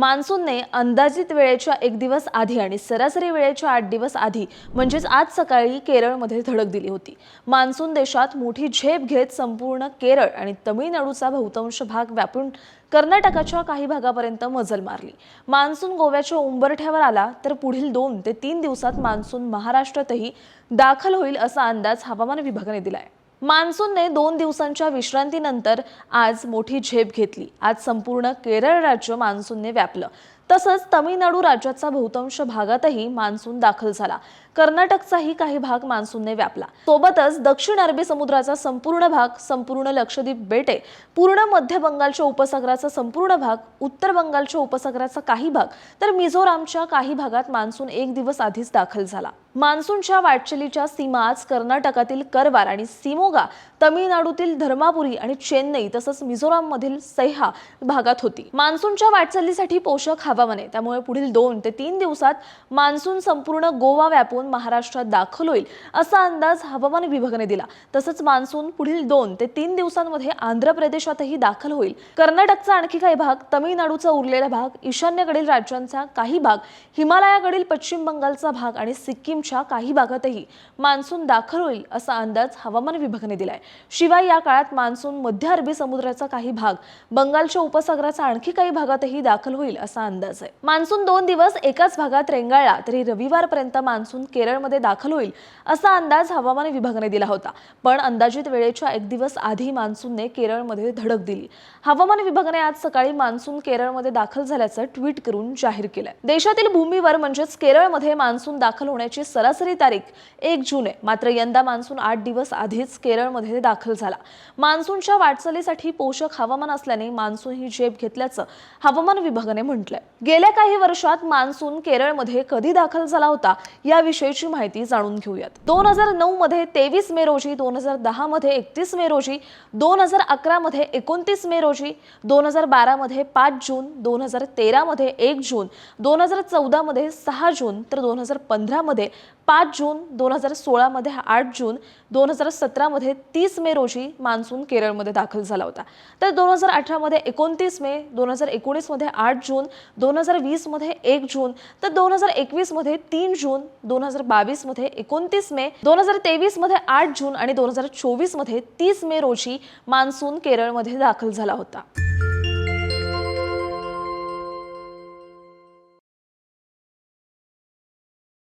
मान्सूनने अंदाजित वेळेच्या एक दिवस आधी आणि सरासरी वेळेच्या आठ दिवस आधी म्हणजेच आज सकाळी केरळमध्ये धडक दिली होती. मान्सून देशात मोठी झेप घेत संपूर्ण केरळ आणि तमिळनाडूचा बहुतांश भाग व्यापून कर्नाटकाच्या काही भागापर्यंत मजल मारली. मान्सून गोव्याच्या उंबरठ्यावर आला तर पुढील दोन ते तीन दिवसात मान्सून महाराष्ट्रातही दाखल होईल असा अंदाज हवामान विभागाने दिला आहे मान्सूनने दोन दिवसांच्या विश्रांतीनंतर आज मोठी झेप घेतली. आज संपूर्ण केरळ राज्य मान्सूनने व्यापलं. तसंच तमिळनाडू राज्याचा बहुतांश भागातही मान्सून दाखल झाला. कर्नाटकचाही काही भाग मान्सूनने व्यापला. सोबतच दक्षिण अरबी समुद्राचा संपूर्ण भाग संपूर्ण लक्षद्वीप बेटे पूर्ण मध्य बंगालच्या उपसागराचा संपूर्ण भाग उत्तर बंगालच्या उपसागराचा काही भाग तर मिझोरामच्या काही भागात मान्सून एक दिवस आधीच दाखल झाला. मान्सूनच्या वाटचालीच्या सीमा आज कर्नाटकातील करवार आणि सिमोगा तमिळनाडूतील धर्मापुरी आणि चेन्नई तसंच मिझोराममधील सह्या भागात होती. मान्सूनच्या वाटचालीसाठी पोषक हवामान. आहे त्यामुळे पुढील दोन ते तीन दिवसात मान्सून संपूर्ण गोवा व्यापून महाराष्ट्रात दाखल होईल असा अंदाज हवामान विभागाने दिला. तसंच मान्सून पुढील दोन ते तीन दिवसांमध्ये आंध्र प्रदेशातही दाखल होईल. कर्नाटकचा आणखी काही भाग तमिळनाडूचा उरलेला भाग ईशान्येकडील राज्यांचा काही भाग हिमालयाकडील पश्चिम बंगालचा भाग आणि सिक्कीमच्या काही भागातही मान्सून दाखल होईल असा अंदाज हवामान विभागाने दिलाय. शिवाय या काळात मान्सून मध्य अरबी समुद्राचा काही भाग बंगालच्या उपसागराचा आणखी काही भागातही दाखल होईल असा अंदाज आहे. मान्सून दोन दिवस एकाच भागात रेंगाळला तरी रविवारपर्यंत मान्सून केरळमध्ये दाखल होईल असा अंदाज हवामान विभागाने दिला होता. पण अंदाजित वेळेच्या एक दिवस आधी मान्सूनने केरळमध्ये धडक दिली. हवामान विभागाने आज सकाळी मान्सून केरळमध्ये दाखल झाल्याचं ट्विट करून जाहीर केलंय. देशातील भूमीवर म्हणजेच केरळमध्ये मान्सून दाखल होण्याची सरासरी तारीख एक जून आहे. मात्र यंदा मान्सून आठ दिवस आधीच केरळमध्ये दाखल झाला. मान्सूनच्या वाटचालीसाठी पोषक हवामान असल्याने मान्सून ही झेप घेतल्याचं हवामान विभागाने म्हटलंय. गेल्या काही वर्षात मान्सून केरळमध्ये कधी दाखल झाला होता याविषयीची माहिती जाणून घेऊयात दोन हजार नऊ मध्ये तेवीस मे रोजी दोन हजार दहा मध्ये एकतीस मे रोजी दोन हजार अकरा मध्ये एकोणतीस मे रोजी दोन हजार बारा मध्ये पाच जून दोन हजार तेरा मध्ये एक जून दोन हजार चौदा मध्ये सहा जून तर दोन हजार पंधरा मध्ये पाच जून दोन हजार सोळामध्ये आठ जून दोन हजार सतरामध्ये तीस मे रोजी मान्सून केरळमध्ये दाखल झाला होता तर दोन हजार अठरामध्ये एकोणतीस मे दोन हजार एकोणीसमध्ये आठ जून दोन हजार वीसमध्ये एक जून तर दोन हजार एकवीसमध्ये तीन जून दोन हजार बावीसमध्ये एकोणतीस मे दोन हजार तेवीसमध्ये आठ जून आणि दोन हजार चोवीसमध्ये तीस मे रोजी मान्सून केरळमध्ये दाखल झाला होता.